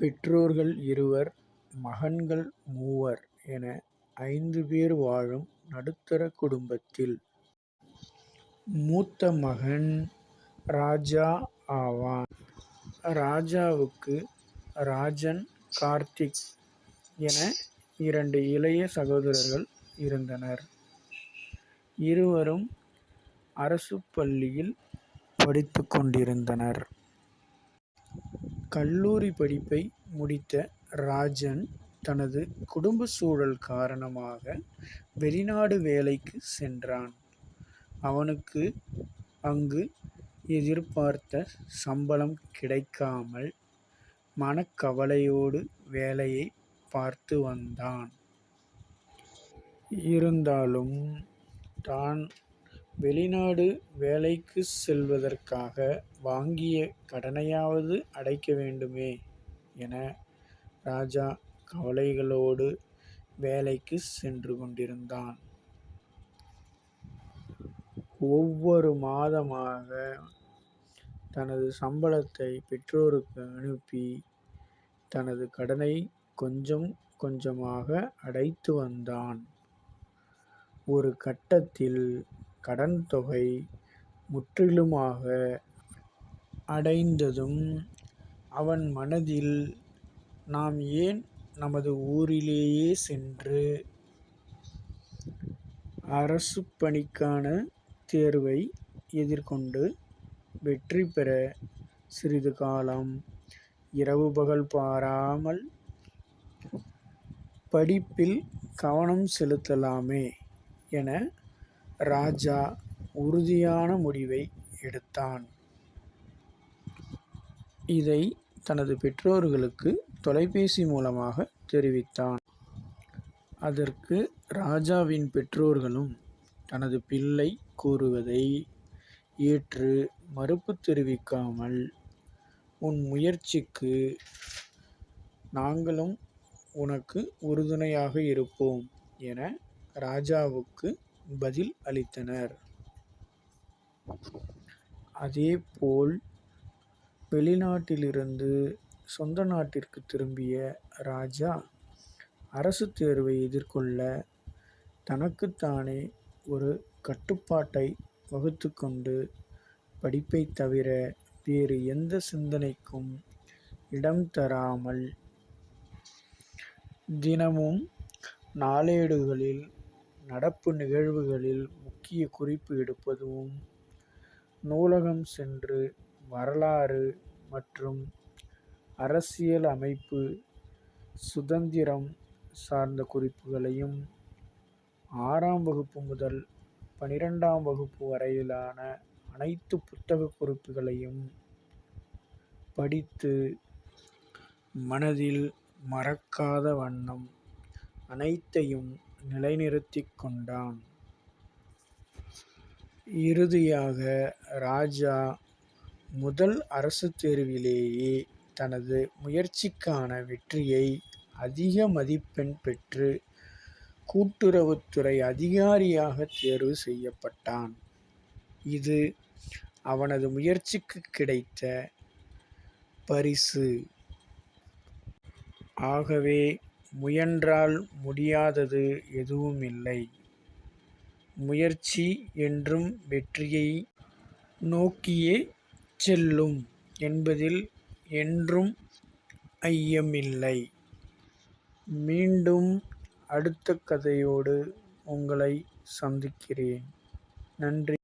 பெற்றோர்கள் இருவர் மகன்கள் மூவர் என ஐந்து பேர் வாழும் நடுத்தர குடும்பத்தில் மூத்த மகன் ராஜா ஆவான். ராஜாவுக்கு ராஜன் கார்த்திக் என இரண்டு இளைய சகோதரர்கள் இருந்தனர். இருவரும் அரசுப் பள்ளியில் படித்து கொண்டிருந்தனர். கல்லூரி படிப்பை முடித்த ராஜன் தனது குடும்ப சூழல் காரணமாக வெளிநாடு வேலைக்கு சென்றான். அவனுக்கு அங்கு எதிர்பார்த்த சம்பளம் கிடைக்காமல் மனக்கவலையோடு வேலையை பார்த்து வந்தான். இருந்தாலும் தான் வெளிநாடு வேலைக்கு செல்வதற்காக வாங்கிய கடனையாவது அடைக்க வேண்டுமே என ராஜா கவலைகளோடு வேலைக்கு சென்று கொண்டிருந்தான். ஒவ்வொரு மாதமாக தனது சம்பளத்தை பெற்றோருக்கு அனுப்பி தனது கடனை கொஞ்சம் கொஞ்சமாக அடைத்து வந்தான். ஒரு கட்டத்தில் கடன் தொகை முற்றிலுமாக அடைந்ததும் அவன் மனதில் நாம் ஏன் நமது ஊரிலேயே சென்று அரசு பணிக்கான தேர்வை எதிர்கொண்டு வெற்றி பெற சிறிது காலம் இரவு பகல் பாராமல் படிப்பில் கவனம் செலுத்தலாமே என ராஜா உறுதியான முடிவை எடுத்தான். இதை தனது பெற்றோர்களுக்கு தொலைபேசி மூலமாக தெரிவித்தான். அதற்கு ராஜாவின் பெற்றோர்களும் தனது பிள்ளை கூறுவதை ஏற்று மறுப்பு தெரிவிக்காமல் உன் முயற்சிக்கு நாங்களும் உனக்கு உறுதுணையாக இருப்போம் என ராஜாவுக்கு பதில் அளித்தனர். அதேபோல் வெளிநாட்டிலிருந்து சொந்த நாட்டிற்கு திரும்பிய ராஜா அரசு தேர்வை எதிர்கொள்ள தனக்குத்தானே ஒரு கட்டுப்பாட்டை வகுத்து கொண்டு படிப்பைத் தவிர வேறு எந்த சிந்தனைக்கும் இடம் தராமல் தினமும் நாளேடுகளில் நடப்பு நிகழ்வுகளில் முக்கிய குறிப்பு எடுப்பதும் நூலகம் சென்று வரலாறு மற்றும் அரசியல் அமைப்பு சுதந்திரம் சார்ந்த குறிப்புகளையும் ஆறாம் வகுப்பு முதல் பனிரெண்டாம் வகுப்பு வரையிலான அனைத்து புத்தகக் குறிப்புகளையும் படித்து மனதில் மறக்காத வண்ணம் அனைத்தையும் நிலைநிறுத்திக் கொண்டான். இறுதியாக ராஜா முதல் அரசு தேர்விலேயே தனது முயற்சிக்கான வெற்றியை அதிக மதிப்பெண் பெற்று கூட்டுறவுத்துறை அதிகாரியாக தேர்வு செய்யப்பட்டான். இது அவனது முயற்சிக்கு கிடைத்த பரிசு. ஆகவே முயன்றால் முடியாதது எதுவுமில்லை. முயற்சி என்றும் வெற்றியை நோக்கியே செல்லும் என்பதில் என்றும் ஐயமில்லை. மீண்டும் அடுத்த கதையோடு உங்களை சந்திக்கிறேன். நன்றி.